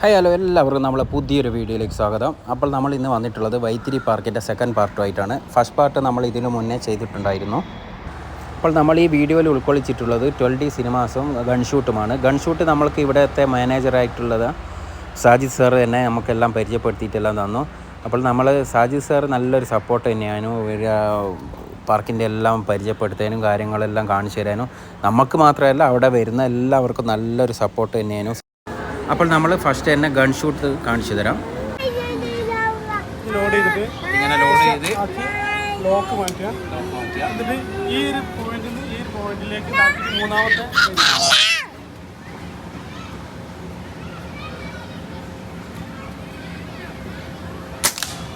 Hi hello എല്ലാവർക്കും നമ്മളെ പുതിയൊരു വീഡിയോയിലേക്ക് സ്വാഗതം. അപ്പോൾ നമ്മൾ ഇന്ന് വന്നിട്ടുള്ളത് വൈത്തിരി പാർക്കിന്റെ സെക്കൻഡ് പാർട്ടുമായിട്ടാണ് ഫസ്റ്റ് പാർട്ട് നമ്മൾ ഇതിനു മുന്നേ ചെയ്തിട്ടുണ്ടായിരുന്നു. അപ്പോൾ നമ്മൾ ഈ വീഡിയോയിൽ ഉൾക്കൊള്ളിച്ചിട്ടുള്ളത് ട്വൽവ് ഡി സിനിമാസും ഗൺഷൂട്ടുമാണ് ഗൺഷൂട്ട് നമ്മൾക്ക് ഇവിടുത്തെ മാനേജറായിട്ടുള്ളത് സാജിദ് സാർ തന്നെ നമുക്കെല്ലാം പരിചയപ്പെടുത്തിയിട്ടെല്ലാം തന്നു. അപ്പോൾ നമ്മൾ സാജിദ് സാർ നല്ലൊരു സപ്പോർട്ട് തന്നെയാണ് പാർക്കിന്റെ എല്ലാം പരിചയപ്പെടുത്താനും കാര്യങ്ങളെല്ലാം കാണിച്ചു തരാനും. നമുക്ക് മാത്രമല്ല അവിടെ വരുന്ന എല്ലാവർക്കും നല്ലൊരു സപ്പോർട്ട് തന്നെയാണ് അപ്പോൾ നമ്മൾ ഫസ്റ്റ് തന്നെ ഗൺ ഷൂട്ട് കാണിച്ചു തരാം. ലോഡ് ചെയ്തിട്ട് ഇങ്ങനെ ലോഡ് ചെയ്ത് ലോക്ക് മാറ്റുക. എന്നിട്ട് ഈ ഒരു പോയിന്റിൽ നിന്ന് ഈ ഒരു പോയിന്റിലേക്ക് ഇതാക്കി മൂന്നാമത്തെ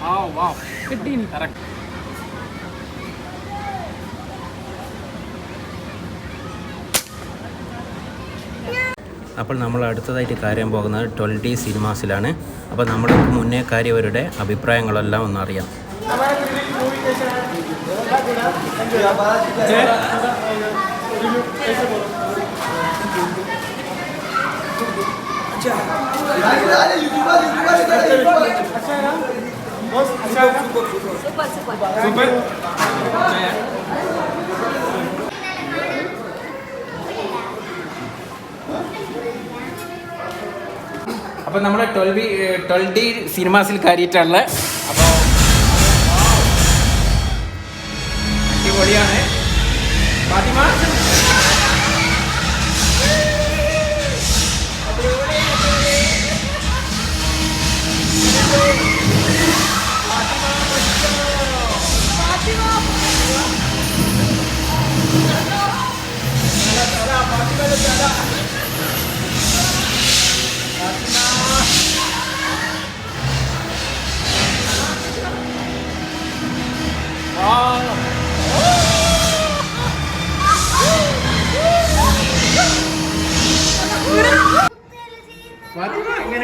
ആ വാ. കിട്ടി കറക്റ്റ് അപ്പോൾ നമ്മൾ അടുത്തതായിട്ട് കാര്യം പോകുന്നത് ട്വൽ ഡി സിനിമാസിലാണ്. അപ്പോൾ നമ്മൾ മുന്നേ കാര്യവരുടെ അഭിപ്രായങ്ങളെല്ലാം ഒന്നറിയാം. അപ്പോൾ നമ്മുടെ ട്വൽവ് ട്വൽവ് ഡി സിനിമാസിൽ കയറിയിട്ടുള്ള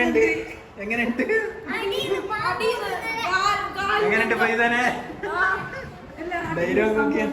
എങ്ങനെയുണ്ട്? എങ്ങനെയുണ്ട്? എങ്ങനെയുണ്ട് പൈതനെ? ധൈര്യം നോക്കിയാ.